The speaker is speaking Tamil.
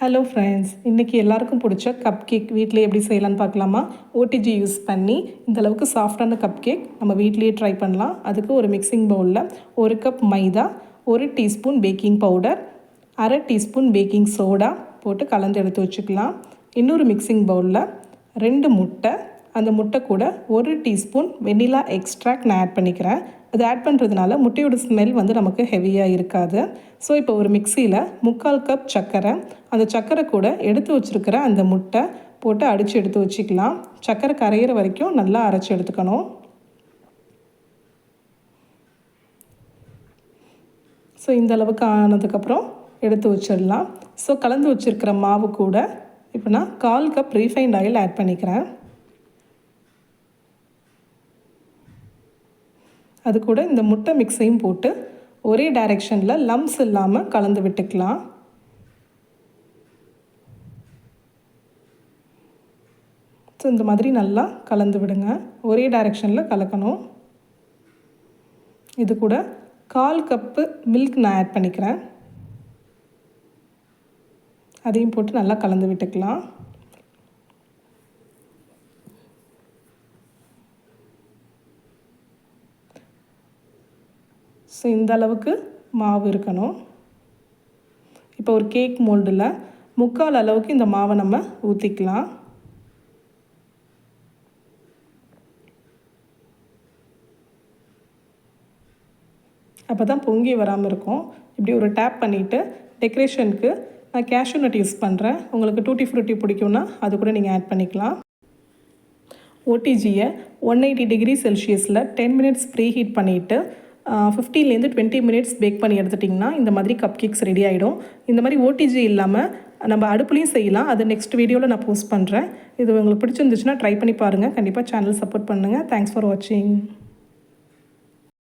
ஹலோ ஃப்ரெண்ட்ஸ் இன்றைக்கி எல்லாருக்கும் பிடிச்ச கப் கேக் வீட்டிலே எப்படி செய்யலான்னு பார்க்கலாமா? ஓடிஜி யூஸ் பண்ணி இந்த அளவுக்கு சாஃப்டான கப் கேக் நம்ம வீட்லேயே ட்ரை பண்ணலாம். அதுக்கு ஒரு மிக்சிங் பவுலில் ஒரு கப் மைதா ஒரு டீஸ்பூன் பேக்கிங் பவுடர் அரை டீஸ்பூன் பேக்கிங் சோடா போட்டு கலந்து எடுத்து வச்சுக்கலாம். இன்னொரு மிக்சிங் பவுலில் ரெண்டு முட்டை அந்த முட்டை கூட ஒரு டீஸ்பூன் வெனிலா எக்ஸ்ட்ராக்ட் நான் ஆட் பண்ணிக்கிறேன். அது ஆட் பண்ணுறதுனால முட்டையோட ஸ்மெல் வந்து நமக்கு ஹெவியாக இருக்காது. ஸோ இப்போ ஒரு மிக்சியில் முக்கால் கப் சர்க்கரை அந்த சர்க்கரை கூட எடுத்து வச்சுருக்கிற அந்த முட்டை போட்டு அடித்து எடுத்து வச்சுக்கலாம். சர்க்கரை கரையிற வரைக்கும் நல்லா அரைச்சி எடுத்துக்கணும். ஸோ இந்த அளவுக்கு ஆனதுக்கப்புறம் எடுத்து வச்சிடலாம். ஸோ கலந்து வச்சுருக்கிற மாவு கூட இப்போ நான் கால் கப் ரீஃபைண்ட் ஆயில் ஆட் பண்ணிக்கிறேன். அது கூட இந்த முட்டை மிக்ஸையும் போட்டு ஒரே டைரெக்ஷனில் லம்ஸ் இல்லாமல் கலந்து விட்டுக்கலாம். ஸோ இந்த மாதிரி நல்லா கலந்து விடுங்க. ஒரே டைரெக்ஷனில் கலக்கணும். இது கூட கால் கப்பு மில்க் நான் ஆட் பண்ணிக்கிறேன். அதையும் போட்டு நல்லா கலந்து விட்டுக்கலாம். ஸோ இந்த அளவுக்கு மாவு இருக்கணும். இப்போ ஒரு கேக் மோல்டில் முக்கால் அளவுக்கு இந்த மாவை நம்ம ஊற்றிக்கலாம் அப்போ தான் பொங்கி வராமல் இருக்கும். இப்படி ஒரு டேப் பண்ணிவிட்டு டெக்கரேஷனுக்கு நான் கேஷ்யூ நட் யூஸ் பண்ணுறேன் உங்களுக்கு டூட்டி ஃப்ரூட்டி பிடிக்கும்னா அது கூட நீங்கள் ஆட் பண்ணிக்கலாம். ஓடிஜியை ஒன் எயிட்டி டிகிரி செல்சியஸில் டென் மினிட்ஸ் ப்ரீ ஹீட் பண்ணிவிட்டு ஃபிஃப்டீன்லேருந்து டுவெண்ட்டி மினிட்ஸ் பேக் பண்ணி எடுத்துட்டிங்கன்னா இந்த மாதிரி கப் கேக்ஸ் ரெடி ஆகிடும் இந்த மாதிரி ஓடிஜி இல்லாமல் நம்ம அடுப்புலையும் செய்யலாம். அது நெக்ஸ்ட் வீடியோவில் நான் போஸ்ட் பண்ணுறேன் இது உங்களுக்கு பிடிச்சிருந்துச்சுன்னா ட்ரை பண்ணி பாருங்கள் கண்டிப்பாக சேனல் சப்போர்ட் பண்ணுங்கள் தேங்க்ஸ் ஃபார் வாட்சிங்